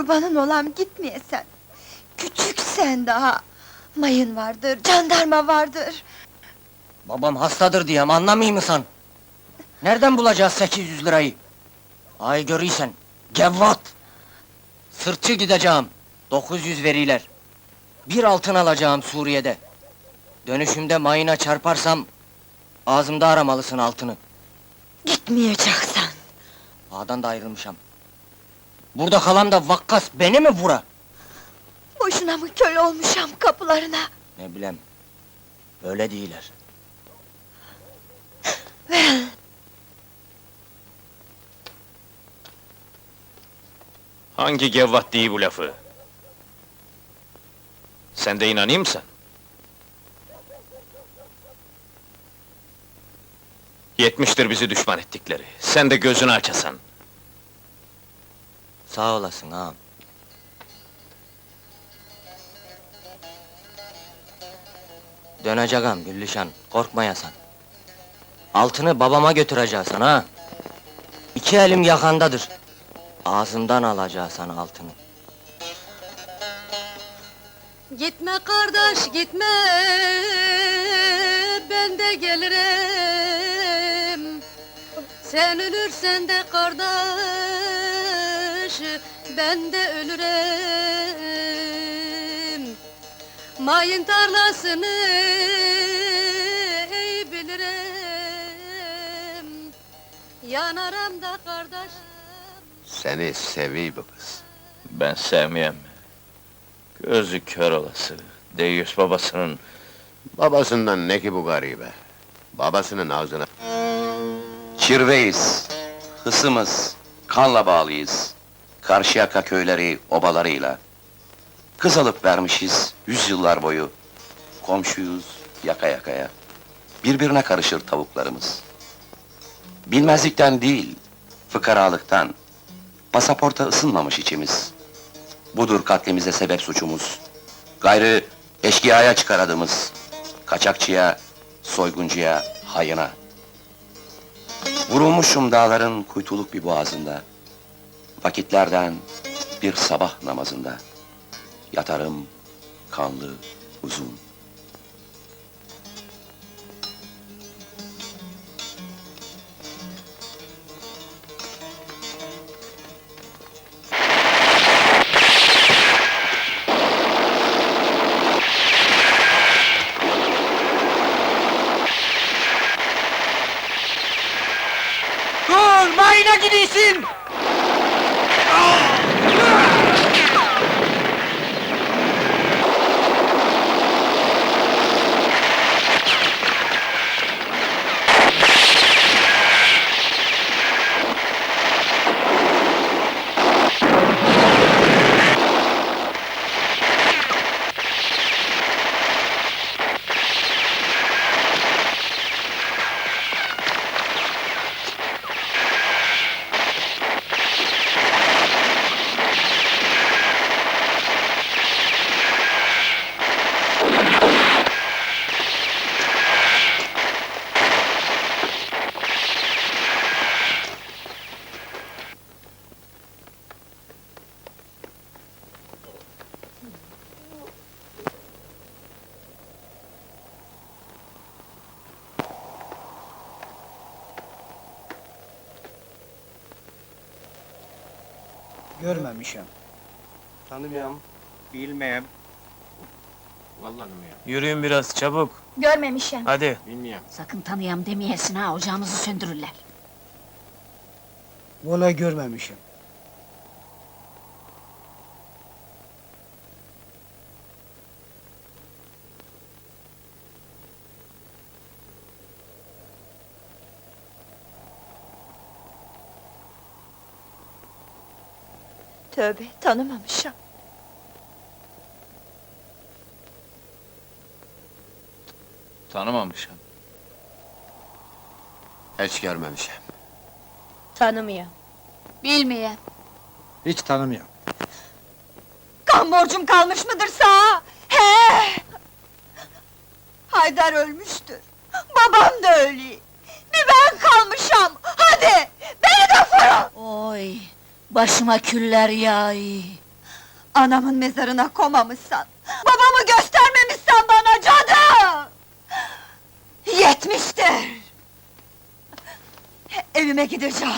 Kurbanın olam gitmeyesen. Küçük sen daha. Mayın vardır, jandarma vardır. Babam hastadır diyem anlamayı mısın? Nereden bulacağız 800 lirayı? Ay görüysen, gevvat! Sırtçı gideceğim, 900 veriler. Bir altın alacağım Suriye'de. Dönüşümde mayına çarparsam, ağzımda aramalısın altını. Gitmeyeceksen. Ağdan da ayrılmışam. Burada kalan da vakkas beni mi vura? Boşuna mı köle olmuşam kapılarına? Ne bileyim, öyle değiller. Ver. Hangi gevvat değil bu lafı? Sen de inanayım mısın? Yetmiştir bizi düşman ettikleri. Sen de gözünü açasan. Sağ olasın ağam. Döneceğim Güllüşan, korkmayasan. Altını babama götüreceksin ha. İki elim yakandadır. Ağzımdan alacaksın altını. Gitme kardeş gitme ben de gelirim Sen ölürsen de kardeş ben de ölürüm Mayın tarlasını iyi bilirim Yanarım da kardeş Seni seviyor bu kız. Ben sevmeyem. Gözü kör olası. Deyiz babasının. Babasından ne ki bu garibe? Babasının ağzına... Çirveyiz, hısımız, kanla bağlıyız. Karşıyaka köyleri, obalarıyla. Kız alıp vermişiz yüzyıllar boyu. Komşuyuz, yaka yakaya. Birbirine karışır tavuklarımız. Bilmezlikten değil, fıkaralıktan. Pasaporta ısınmamış içimiz. Budur katlimize sebep suçumuz. Gayrı eşkıyaya çıkar adımız. Kaçakçıya, soyguncuya, hayına. Vurulmuşum dağların kuytuluk bir boğazında. Vakitlerden bir sabah namazında. Yatarım kanlı uzun. Görmemişim. Tanımıyorum. Bilmem. Vallahi tanımıyorum. Yürüyün biraz çabuk. Görmemişim. Hadi. Bilmiyorum. Sakın tanıyam demeyesin ha ocağımızı söndürürler Valla görmemişim. Tövbe, tanımamışım. Tanımamışım. Hiç görmemişim. Tanımıyor. Bilmeyen Hiç tanımıyorum. Kan borcum kalmış mıdır sağa? He! Haydar ölmüştür. Babam da ölü. Bir ben kalmışam. Hadi! Beni de vurun! Oy başıma küller yağy Anamın mezarına komamışsan, babamı göstermemişsen bana cadı! Yetmiştir! Evime gideceğim.